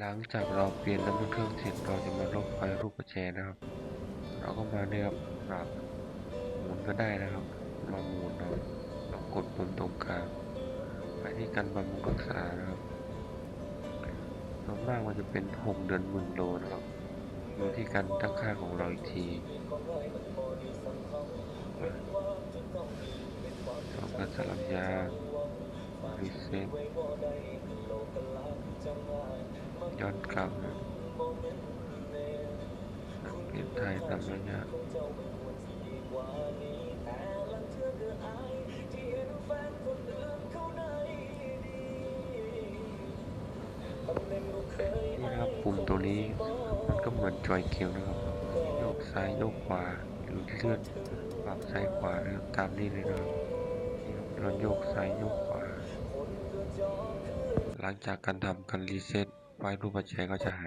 หลังจากเราเปลี่ยนน้ำมันเครื่องเสร็จเราจะมาลบไฟรูปประแจนะครับ เราก็มาเนี่ยครับปรับหมุนก็ได้นะครับมาหมุนเราเรากดปุ่มตรงกลางไปที่การบำรุงรักษานะครับส่วนมากมันจะเป็นหกเดือนหมื่นโลนะครับอยู่ที่การตั้งค่าของเราอีกทีทำการสลับยางรีเซ็ต ย้อนกลับนะเปลี่ยนไทยตามระยะนี่นะครับปุ่มตัวนี้มันก็เหมือนจอยเกียวนะครับ โยกซ้ายโยกขวาหรือเลื่อนปรับซ้ายขวาครับตามนี้เลยนะครับนี่ครับเราโยกซ้ายโยกขวา หลังจากการทำการรีเซ็ต ไฟรูปประแจก็จะหาย